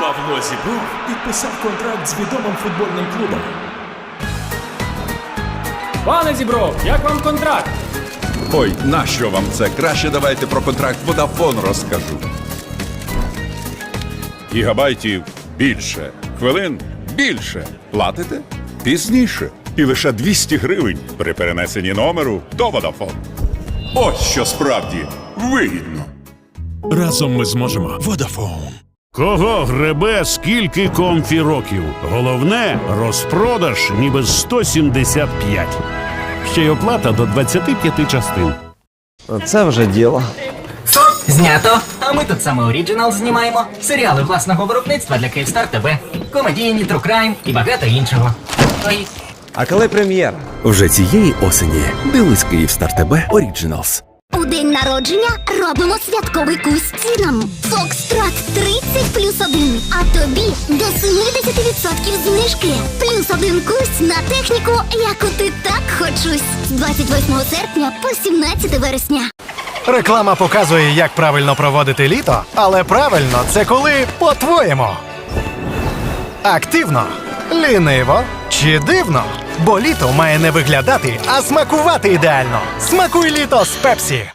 Павло Зібров підписав контракт з відомим футбольним клубом. Пане Зібров, як вам контракт? Ой, нащо вам це? Краще давайте про контракт Водафон розкажу. Гігабайтів більше. Хвилин більше. Платите? Пізніше. І лише 200 гривень при перенесенні номеру до Водафон. Ось що справді вигідно. Разом ми зможемо. Водафон. Кого гребе, скільки комфі років? Головне розпродаж ніби 175. Ще й оплата до 25 частин. Це вже діло. Знято. А ми тут саме Оріджинал знімаємо. Серіали власного виробництва для Київстар ТВ, комедійні, Crime і багато іншого. Ой, А коли прем'єра? Вже цієї осені дивись Київстар ТБ Оріджиналс. У день народження робимо святковий кусь цінам. Фокстрот 30 плюс 1, а тобі до 70% знижки. Плюс один кусь на техніку, яку ти так хочусь. З 28 серпня по 17 вересня. Реклама показує, як правильно проводити літо, але правильно це коли по-твоєму. Активно, ліниво чи дивно. Бо літо має не виглядати, а смакувати ідеально. Смакуй літо з Пепсі.